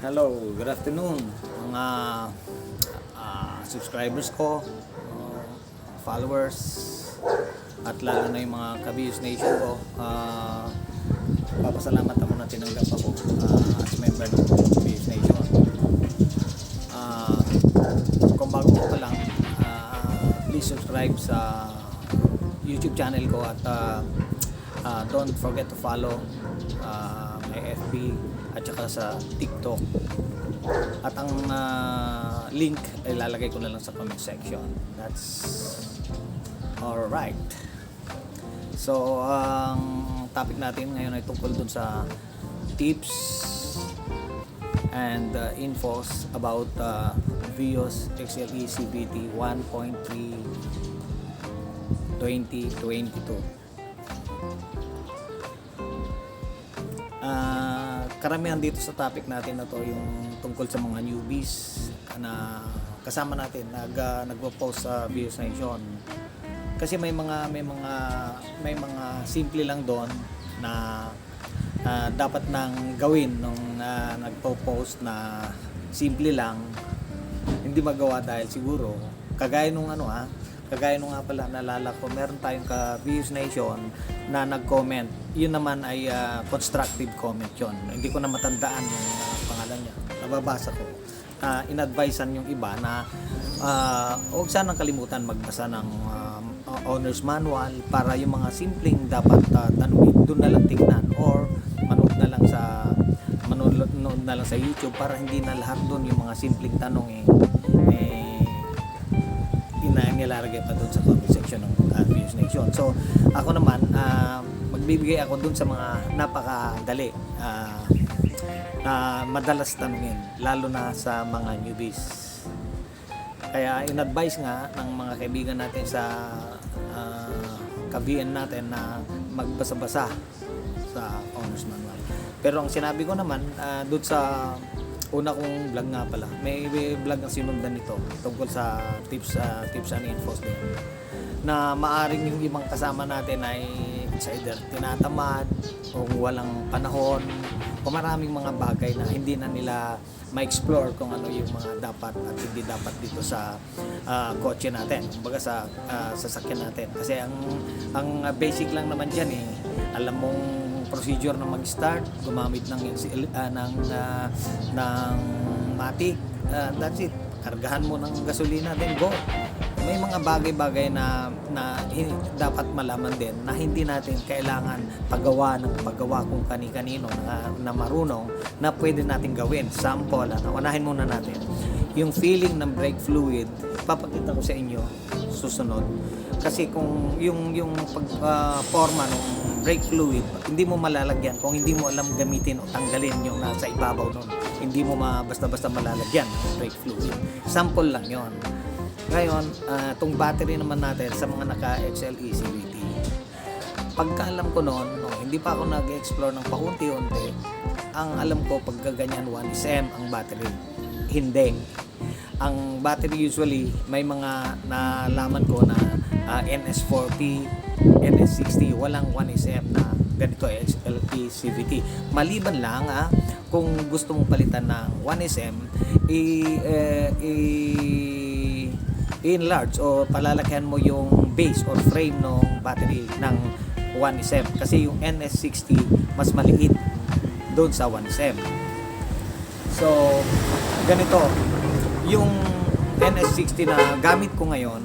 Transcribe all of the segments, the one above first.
Hello, good afternoon mga ah, subscribers ko, uh, followers, at lalo na yung mga Kabiyos Nation ko. Uh, papasalamat ako na tinanggap ako ah, as member ng Kabiyos Nation. Ah, kung bago ko pa lang, ah, please subscribe sa YouTube channel ko at ah, ah, don't forget to follow ah, my FB at saka sa TikTok. At ang ah, link ay lalagay ko na lang sa comment section. That's alright. So, ang topic natin ngayon ay tungkol dun sa tips and uh, infos about uh, Vios XLE CVT 1.3 2022. Ah, karamihan dito sa topic natin na to yung tungkol sa mga newbies na kasama natin nag uh, nagpo-post sa Vios Nation. Kasi may mga may mga may mga simple lang doon na ah, dapat nang gawin nung uh, nagpo-post na simple lang hindi magawa dahil siguro kagaya nung ano ah kagaya nung nga pala nalala ko meron tayong ka Views Nation na nag-comment. Yun naman ay ah, constructive comment yun. Hindi ko na matandaan yung ah, pangalan niya. Nababasa ko. Uh, inadvisean yung iba na uh, huwag sanang kalimutan magbasa ng um, owner's manual para yung mga simpleng dapat uh, tanungin doon na lang tingnan or manood na lang sa manood na lang sa YouTube para hindi na lahat doon yung mga simpleng tanong eh, eh nilalagay pa doon sa comment section ng uh, Views Nation. So, ako naman, ah, magbibigay ako doon sa mga napakadali ah, na madalas tanungin, lalo na sa mga newbies. Kaya in-advise nga ng mga kaibigan natin sa uh, kabiyan natin na magbasa-basa sa owner's manual. Pero ang sinabi ko naman, uh, doon sa una kong vlog nga pala, may, vlog ang sinundan nito tungkol sa tips uh, tips and infos din. Na maaring yung ibang kasama natin ay it's either tinatamad o walang panahon o maraming mga bagay na hindi na nila ma-explore kung ano yung mga dapat at hindi dapat dito sa ah, kotse natin, kumbaga sa ah, sasakyan natin. Kasi ang ang basic lang naman diyan eh, alam mong procedure na mag-start, gumamit ng uh, ng ah, ng matic, ah, that's it. Kargahan mo ng gasolina then go. May mga bagay-bagay na na dapat malaman din na hindi natin kailangan paggawa ng paggawa kung kani-kanino na, na marunong na pwede natin gawin. Sample, ano, unahin muna natin. Yung feeling ng brake fluid, papakita ko sa inyo susunod. Kasi kung yung yung pag ah, forma ng brake fluid, hindi mo malalagyan kung hindi mo alam gamitin o tanggalin yung nasa ibabaw nun. Hindi mo ma basta-basta malalagyan ng brake fluid. Sample lang yon. Ngayon, ah, tong battery naman natin sa mga naka XLE CVT. Pagka alam ko noon, no, hindi pa ako nag-explore ng paunti-unti, ang alam ko pagkaganyan 1 is M ang battery. Hindi. Ang battery usually may mga nalaman ko na ah, NS40, NS60, walang 1SM na ganito XLE CVT. Maliban lang ah, kung gusto mong palitan ng 1SM, i, eh, i enlarge o palalakihan mo yung base or frame ng battery ng 1SM kasi yung NS60 mas maliit doon sa 1SM. So, ganito, yung NS60 na gamit ko ngayon,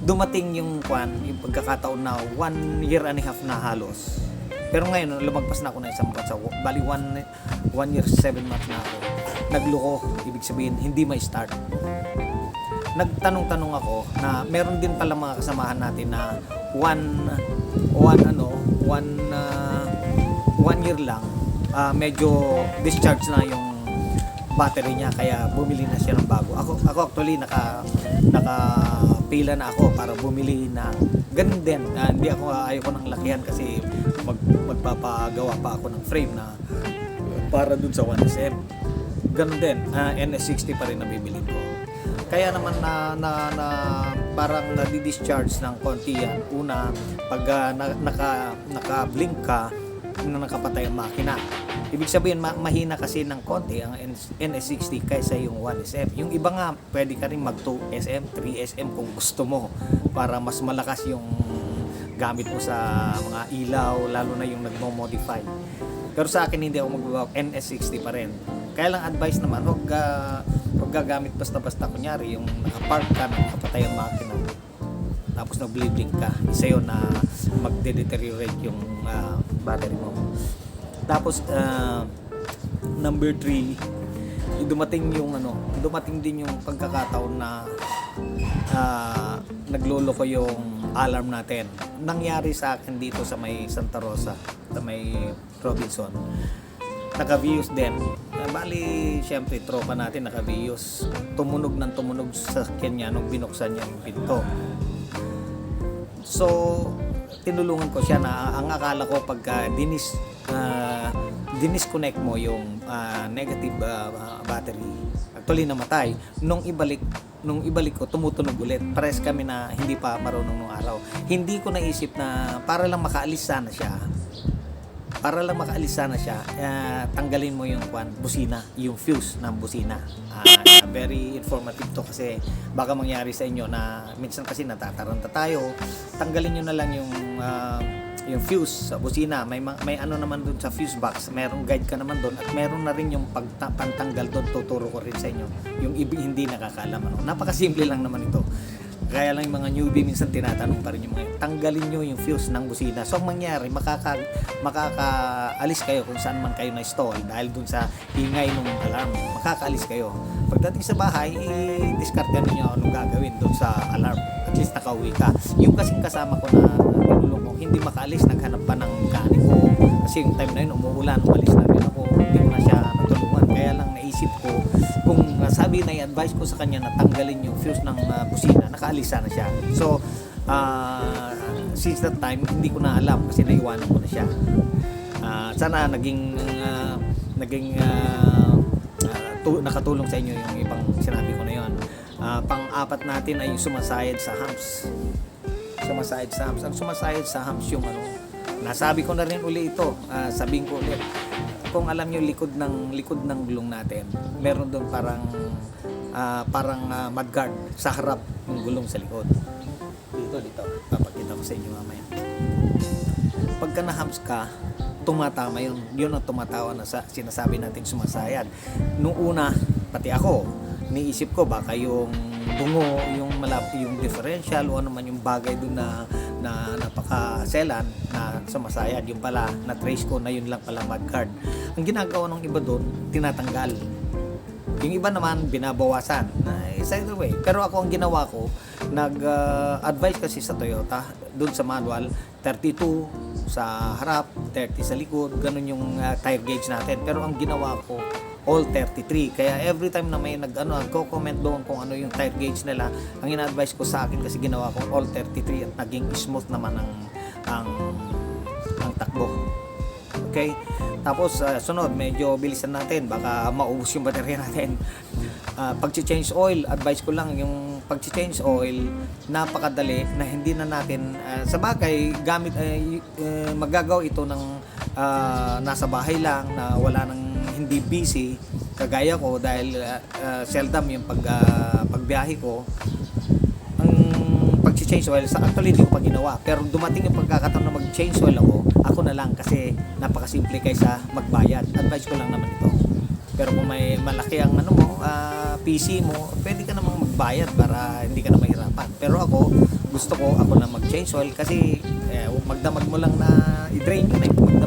dumating yung kwan, yung pagkakataon na one year and a half na halos. Pero ngayon, lumagpas na ako na isang buwan sa, bali one, one year, seven months na ako. Nagluko, ibig sabihin, hindi may start. Nagtanong-tanong ako na meron din pala mga kasamahan natin na one, one ano, one, uh, one year lang, ah, medyo discharge na yung battery niya kaya bumili na siya ng bago. Ako ako actually naka naka pila na ako para bumili na ganun din. Ah, hindi ako ayaw ko ng lakihan kasi mag, magpapagawa pa ako ng frame na para dun sa 1SM. Ganun din. ah, NS60 pa rin na bibili ko. Kaya naman na, na, na parang nadi-discharge ng konti yan. Una, pag ah, na, naka, naka-blink ka, na nakapatay ang makina. Ibig sabihin, ma- mahina kasi ng konti ang N- NS60 kaysa yung 1SM. Yung iba nga, pwede ka rin mag 2SM, 3SM kung gusto mo para mas malakas yung gamit mo sa mga ilaw, lalo na yung nagmo-modify. Pero sa akin, hindi ako magbabago. NS60 pa rin. Kaya lang advice naman, huwag, uh, huwag gagamit basta-basta. Kunyari, yung nakapark ka, nakapatay ang makina, tapos nag-bleeding ka, isa yun na magde-deteriorate yung ah, battery mo. Tapos, ah, number three, dumating yung ano, dumating din yung pagkakataon na ah, nagloloko yung alarm natin. Nangyari sa akin dito sa may Santa Rosa, sa may Robinson. Naka-views din. Ah, bali, syempre, tropa natin naka-views. Tumunog ng tumunog sa sakyan niya nung binuksan niya yung pinto. So, tinulungan ko siya na ang akala ko pagka dinis uh, dinisconnect mo yung ah, negative ah, battery. Actually namatay. Nung ibalik nung ibalik ko tumutunog ulit. Pares kami na hindi pa marunong nung araw. Hindi ko naisip na para lang makaalis sana siya. Para lang makaalis sana siya, ah, tanggalin mo yung kwan, busina, yung fuse ng busina. Ah, very informative to kasi baka mangyari sa inyo na minsan kasi natataranta tayo, tanggalin nyo na lang yung ah, yung fuse sa busina. May ma- may ano naman doon sa fuse box, merong guide ka naman doon at meron na rin yung pagta- doon, tuturo ko rin sa inyo. Yung ibi hindi nakakaalam ano. Napakasimple lang naman ito. Kaya lang yung mga newbie minsan tinatanong pa rin yung mga tanggalin nyo yung fuse ng busina. So ang mangyari, makaka, makakaalis kayo kung saan man kayo na-stall dahil dun sa ingay ng alarm. Makakaalis kayo. Pagdating sa bahay, i-discard ninyo anong gagawin dun sa alarm. At least nakauwi ka. Yung kasing kasama ko na tinulong ko, hindi makaalis, naghanap pa ng mekaniko. Kasi yung time na yun, umuulan, umalis na rin ako. Hindi ko na siya natulungan. Kaya lang naisip ko, kung uh, sabi na i-advise ko sa kanya na tanggalin yung fuse ng uh, busina, nakaalisa na siya. So, uh, since that time, hindi ko na alam kasi naiwanan ko na siya. Uh, sana naging uh, naging uh, uh, tu- nakatulong sa inyo yung ibang sinabi ko na yon. Uh, pang-apat natin ay sumasayad sa hams. Sumasayad sa hams. Ang sumasayad sa hams yung ano, nasabi ko na rin uli ito, uh, sabihin ko ulit. Kung alam nyo likod ng likod ng gulong natin, meron doon parang ah, parang uh, mudguard sa harap ng gulong sa likod. Dito, dito. Papakita ko sa inyo mamaya. Pagka na-hams ka, tumatama yun. Yun ang tumatawa na sa sinasabi natin sumasayad. Nung una, pati ako, niisip ko baka yung bungo, yung malap, yung differential o ano man yung bagay doon na na napaka-selan na sumasayad. Yung pala, na-trace ko na yun lang pala mudguard. Ang ginagawa ng iba doon, tinatanggal. Yung iba naman, binabawasan. Uh, it's either way. Pero ako ang ginawa ko, nag-advise kasi sa Toyota, doon sa manual, 32 sa harap, 30 sa likod, ganun yung uh, tire gauge natin. Pero ang ginawa ko, all 33. Kaya every time na may nag ano, comment doon kung ano yung tire gauge nila, ang ina-advise ko sa akin kasi ginawa ko all 33 at naging smooth naman ang ang ang takbo. Okay? Tapos uh, sunod, medyo bilisan natin baka maubos yung baterya natin. Uh, pag-change oil, advice ko lang yung pag-change oil, napakadali na hindi na natin uh, sa bagay gamit uh, uh, magagawa ito ng uh, nasa bahay lang na wala nang hindi busy kagaya ko dahil uh, seldom yung pag uh, pagbiyahe ko. Ang pag-change oil sa actually hindi ko pa ginawa. Pero dumating yung pagkakataon na mag-change oil ako ako na lang kasi napakasimple kaysa magbayad. Advice ko lang naman ito. Pero kung may malaki ang ano mo uh, PC mo pwede ka namang magbayad para hindi ka na mahirapan. Pero ako gusto ko ako na mag-change oil kasi eh, magdamag mo lang na i-drain yun eh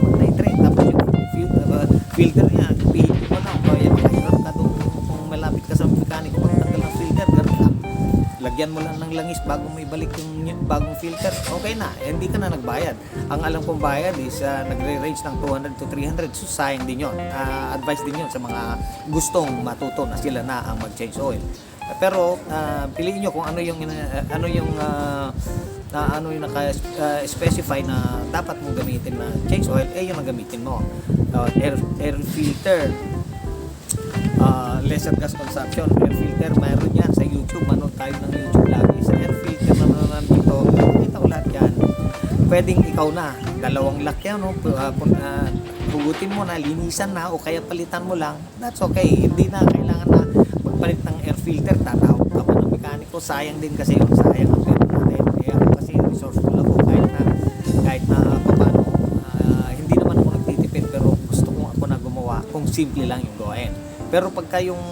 filter, niya pihit mo lang kaya makahirap ka doon kung malapit ka sa mekaniko magtanggal ng filter ganun lang lagyan mo lang ng langis bago mo ibalik yung yung bagong filter, okay na. Hindi ka na nagbayad. Ang alam kong bayad is uh, nagre-range ng 200 to 300. So, sayang din yun. Uh, advice din yun sa mga gustong matuto na sila na ang mag-change oil. Pero, uh, piliin nyo kung ano yung, uh, ano yung, uh, na ano yung naka-specify na dapat mong gamitin na change oil, eh yun ang gamitin mo. Uh, air, air filter, uh, lesser gas consumption air filter. Mayroon yan sa YouTube. Manood tayo ng YouTube lagi sa air filter na naman dito. Kita ko lahat yan. Pwedeng ikaw na. Dalawang lock yan no? uh, uh, hugutin mo na, linisan na, o kaya palitan mo lang, that's okay. Hindi na kailangan na magpalit ng air filter, tatawag pa ng mekaniko, sayang din kasi yun, sayang ang pera natin. Kaya ako kasi resourceful ako, kahit na, kahit na paano, ah, hindi naman ako nagtitipid, pero gusto ko ako na gumawa kung simple lang yung gawain. Pero pagka yung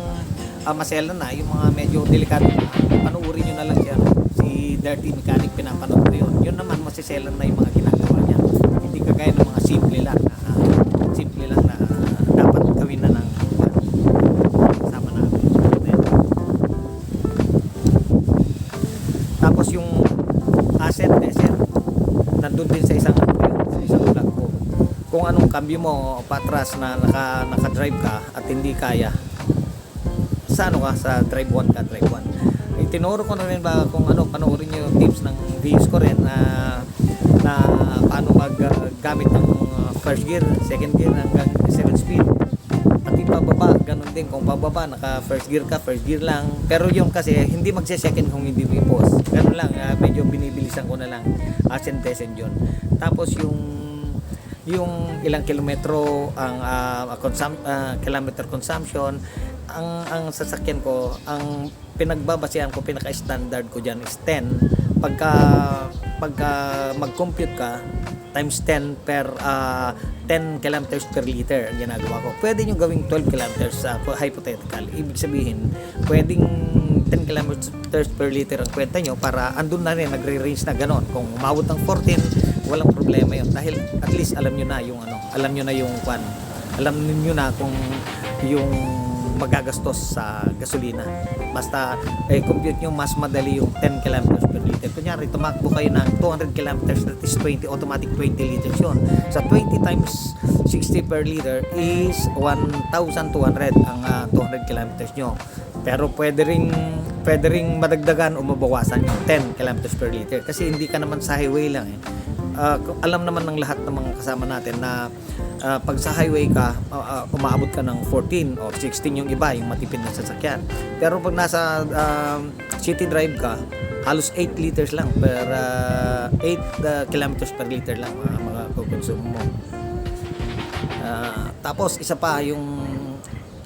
uh, masela na, yung mga medyo delikado na, panuorin nyo na lang siya. Si Dirty Mechanic pinapanood ko yun. Yun naman masiselan na yung mga ginagawa niya. Hindi kagaya ng mga simple lang Kung anong cambio mo patras na naka, naka-drive ka at hindi kaya. Sa ano ka? Sa drive 1 ka drive 1 itinuro ko na rin ba kung ano panoorin nyo yung tips ng videos ko rin na na paano mag uh, ng uh, first gear second gear hanggang 7 speed. Pati pababa ganun din. Kung pababa naka first gear ka first gear lang. Pero yung kasi hindi magse second kung hindi mo i-pause. Ganun lang uh, medyo binibilisan ko na lang. Asin desen yun. Tapos yung yung ilang kilometro ang uh, consum- uh, kilometer consumption ang ang sasakyan ko ang pinagbabasehan ko pinaka standard ko diyan is 10 pagka pagka mag-compute ka times 10 per ah, 10 kilometers per liter ang ginagawa ko. Pwede nyo gawing 12 kilometers sa hypothetical. Ibig sabihin pwedeng 10 kilometers per liter ang kwenta nyo para andun na rin nagre-range na ganon. Kung umabot ng 14 walang problema yun dahil at least alam nyo na yung ano alam nyo na yung kwan alam niyo na kung yung magagastos sa gasolina. Basta eh, compute nyo mas madali yung 10 kilometers per liter. Kunyari, tumakbo kayo ng 200 kilometers that is 20, automatic 20 liters yun. Sa 20 times 60 per liter is 1,200 ang ah, 200 kilometers nyo. Pero pwede ring pwede ring madagdagan o mabawasan yung 10 kilometers per liter kasi hindi ka naman sa highway lang eh. Kung- alam naman ng lahat ng mga kasama natin na ah, pag sa highway ka, ah, ah, umaabot ka ng 14 or 16 yung iba, yung matipid na sasakyan. Pero pag nasa um, city drive ka, halos 8 liters lang per 8 kilometers per liter lang mga, mga kukonsumo mo. Ah, tapos isa pa yung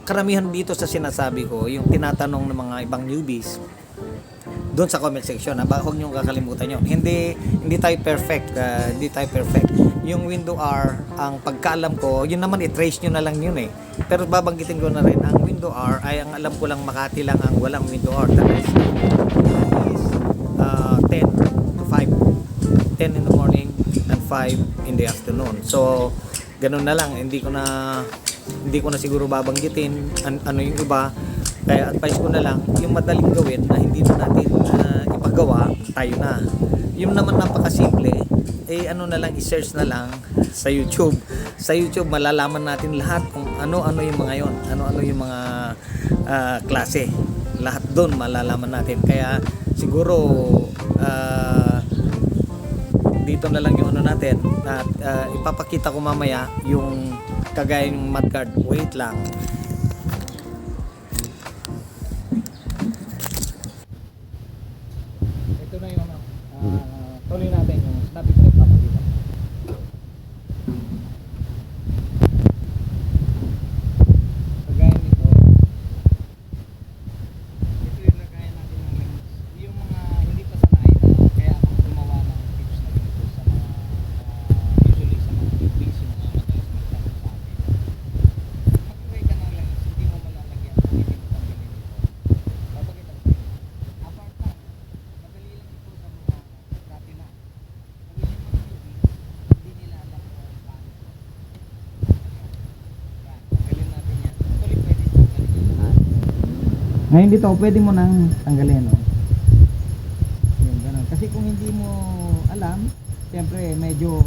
karamihan dito sa sinasabi ko, yung tinatanong ng mga ibang newbies doon sa comment section, ha, huwag niyong kakalimutan yun. Hindi, hindi tayo perfect, ah, hindi tayo perfect. Yung window R, ang pagkaalam ko, yun naman i-trace nyo na lang yun eh. Pero babanggitin ko na rin, ang window R ay ang alam ko lang Makati lang ang walang window R. That is, is ah, 10 to 5. 10 in the morning and 5 in the afternoon. So, ganun na lang. Hindi ko na hindi ko na siguro babanggitin an- ano yung iba. Kaya advice ko na lang, yung madaling gawin na hindi na natin ah, ipagawa, tayo na. Yung naman napakasimple, eh ano na lang, i-search na lang sa YouTube. Sa YouTube, malalaman natin lahat kung ano-ano yung mga yon ano-ano yung mga ah, klase. Lahat doon malalaman natin. Kaya siguro, ah, dito na lang yung ano natin at ah, ipapakita ko mamaya yung kagaya ng mudguard wait lang ito na yung ano ah, tuloy natin yung snappy ko ipapakita kagaya nito ito yung lagayan natin ng lens. Yung mga hindi pa sanay, na kaya ako gumawa ng tips na ganito sa mga ah, usually sa mga newbies, yung mga madalas magtanong sa akin. Maglagay ka ng lens, hindi mo malalagyan kung hindi mo tanggalin ito. Babagay lang sa'yo. Apart na, madali lang ito sa mga dati na. Sabi yung mga newbies, hindi nila alam kung paano ito. Yan, tanggalin natin yan. Actually, pwede tanggalin yung lahat. Ngayon dito, pwede mo nang tanggalin. No? Yun, ganun. Kasi kung hindi mo alam, siyempre medyo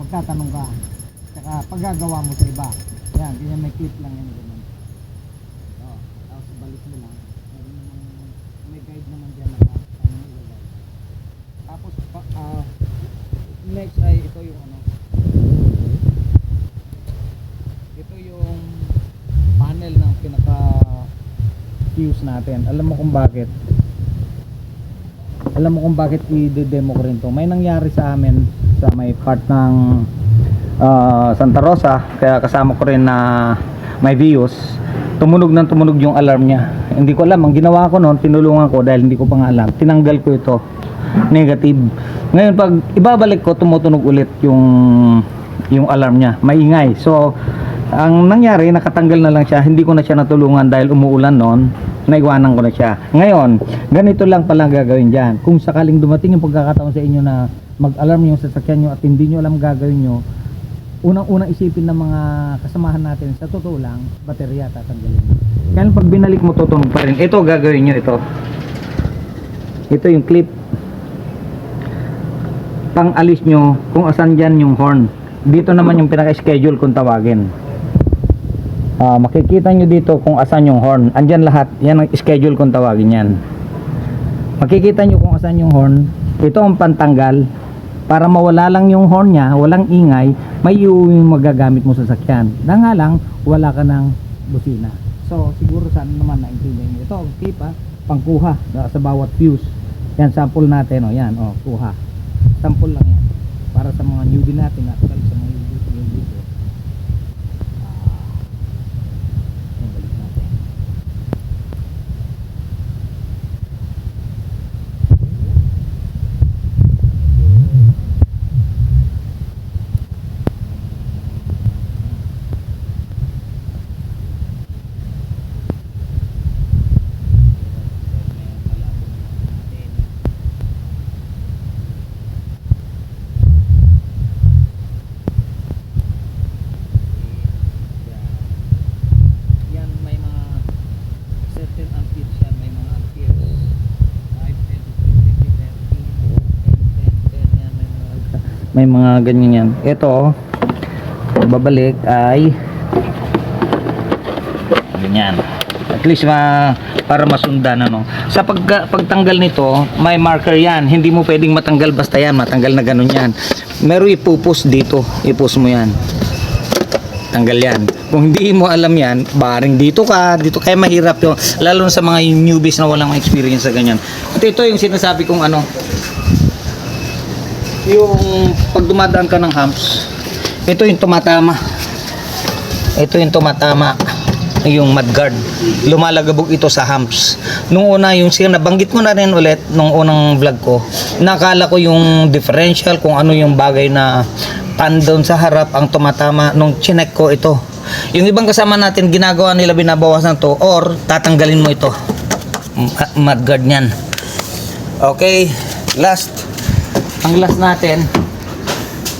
magtatanong ka. Tsaka paggagawa mo sa iba. Yan, ganyan may clip lang yan. Ganun. So, tapos balik mo lang. May guide naman dyan na. Tapos, pa, ah, next ay ito yung ano. Ito yung panel ng pinaka fuse natin. Alam mo kung bakit? Alam mo kung bakit i-demo ko rin to. May nangyari sa amin sa may part ng ah, Santa Rosa, kaya kasama ko rin na may views. Tumunog ng tumunog yung alarm niya. Hindi ko alam, ang ginawa ko noon, tinulungan ko dahil hindi ko pa nga alam. Tinanggal ko ito. Negative. Ngayon pag ibabalik ko, tumutunog ulit yung yung alarm niya. Maingay. So, ang nangyari, nakatanggal na lang siya. Hindi ko na siya natulungan dahil umuulan noon. Naiwanan ko na siya. Ngayon, ganito lang pala gagawin dyan. Kung sakaling dumating yung pagkakataon sa inyo na mag-alarm yung sasakyan nyo at hindi nyo alam gagawin nyo, unang-unang isipin ng mga kasamahan natin, sa totoo lang, baterya tatanggalin. Kaya pag binalik mo, tutunog pa rin. Ito, gagawin nyo ito. Ito yung clip. Pang alis nyo kung asan dyan yung horn. Dito naman yung pinaka-schedule kung tawagin. Ah, makikita nyo dito kung asan yung horn. Andyan lahat. Yan ang schedule kung tawagin yan. Makikita nyo kung asan yung horn. Ito ang pantanggal. Para mawala lang yung horn niya, walang ingay, may yung magagamit mo sa sakyan. Na nga lang, wala ka ng busina. So, siguro sana naman naintindihan nyo. Ito, tip ha, pangkuha sa bawat fuse. Yan, sample natin, o yan, o, kuha. Sample lang yan. Para sa mga newbie natin, actually sa mga newbie, newbie ko. Ah, yan, balik natin. Yan may mga certain amperes yan, may mga amperes. 5, 10, 15, 20, 30, 10, 10, yan, may mga may mga ganyan yan. Ito, babalik ay ganyan. At least ma, para masundan ano. Sa pagka, pagtanggal nito, may marker yan. Hindi mo pwedeng matanggal basta yan, matanggal na ganun yan. Meron ipupus dito, ipus mo yan tanggal yan. Kung hindi mo alam yan, baring dito ka, dito kaya mahirap yun. Lalo sa mga newbies na walang experience sa ganyan. At ito yung sinasabi kong ano, yung pag dumadaan ka ng humps, ito yung tumatama. Ito yung tumatama yung mudguard. Lumalagabog ito sa humps. Nung una, yung siya nabanggit mo na rin ulit nung unang vlog ko, nakala ko yung differential, kung ano yung bagay na pan down sa harap ang tumatama nung chinek ko ito. Yung ibang kasama natin, ginagawa nila binabawasan to or tatanggalin mo ito. Mudguard niyan. Okay, last. Ang last natin,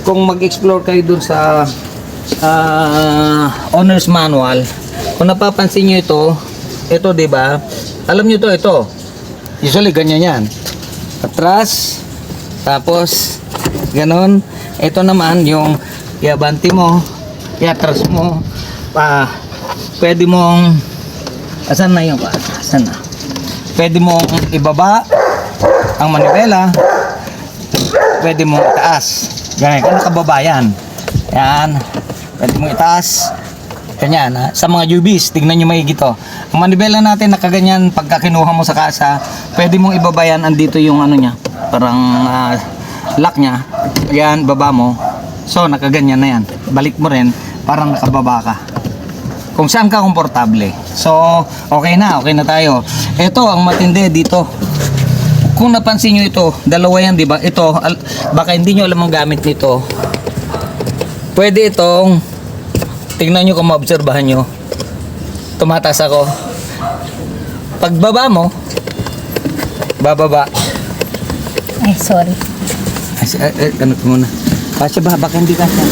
kung mag-explore kayo dun sa ah, owner's manual, kung napapansin nyo ito, ito ba? Alam nyo to, ito. Usually ganyan yan. Atras, tapos ganon. Ito naman yung iabanti mo, iatras mo, pa pwede mong asan na yung asan na? Pwede mong ibaba ang manibela, pwede mong itaas. Ganyan, kung nakababa yan. Yan. Pwede mong itaas. Ganyan, ha? Sa mga UBs, tignan nyo maigi to. Ang manibela natin, nakaganyan, pagka kinuha mo sa kasa, pwede mong ibaba yan, andito yung ano niya, parang ah, lock niya. Yan, baba mo. So, nakaganyan na yan. Balik mo rin, parang nakababa ka kung saan ka komportable. So, okay na, okay na tayo. Ito, ang matindi dito. Kung napansin nyo ito, dalawa yan, di ba? Ito, al- baka hindi nyo alam ang gamit nito. Pwede itong, tingnan nyo kung maobserbahan nyo. Tumataas ako. Pagbaba mo, bababa. Ay, sorry. Ay, ay, ay, ano ko muna. Kasya ba? Baka hindi kasya.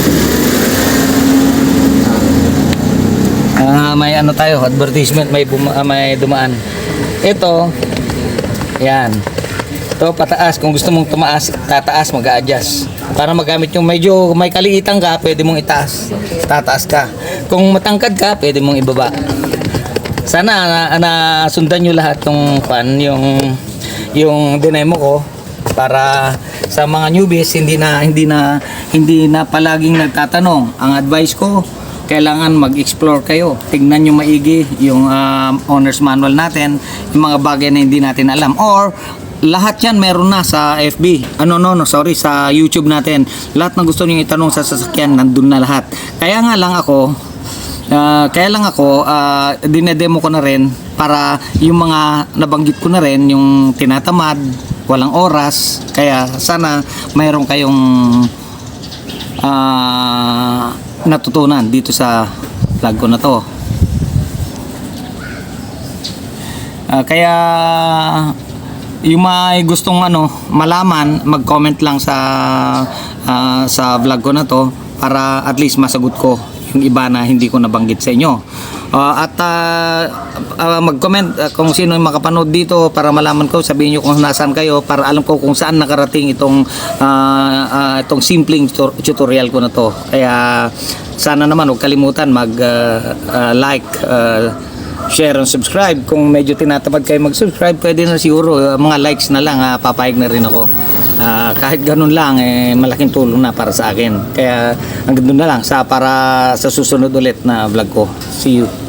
Ah, may ano tayo, advertisement, may buma, ah, may dumaan. Ito, yan. Ito pataas, kung gusto mong tumaas, tataas, mag-a-adjust. Para magamit yung medyo may kaliitan ka, pwede mong itaas. Tataas ka. Kung matangkad ka, pwede mong ibaba. Sana na, na sundan nyo lahat yung pan, yung yung dinemo ko para sa mga newbies hindi na hindi na hindi na palaging nagtatanong. Ang advice ko, kailangan mag-explore kayo. Tingnan nyo maigi yung um, owner's manual natin, yung mga bagay na hindi natin alam or lahat yan meron na sa FB. Ano no, no, sorry, sa YouTube natin. Lahat ng gusto niyo itanong sa sasakyan, nandun na lahat. Kaya nga lang ako, ah, kaya lang ako, ah, dinedemo ko na rin para yung mga nabanggit ko na rin, yung tinatamad, walang oras. Kaya sana mayroon kayong ah, natutunan dito sa vlog ko na to. Ah, kaya yung may gustong ano malaman, mag-comment lang sa ah, sa vlog ko na to para at least masagot ko yung iba na hindi ko nabanggit sa inyo. Ah, at ah, ah, mag-comment ah, kung sino yung makapanood dito para malaman ko, sabihin niyo kung nasaan kayo para alam ko kung saan nakarating itong ah, ah, itong simpleng tutor- tutorial ko na to. Kaya sana naman huwag kalimutan mag ah, ah, like ah, share and subscribe. Kung medyo tinatamad kayo mag-subscribe, pwede na siguro uh, mga likes na lang, ah, papayag na rin ako. Ah, kahit ganun lang, eh, malaking tulong na para sa akin. Kaya hanggang doon na lang sa para sa susunod ulit na vlog ko. See you.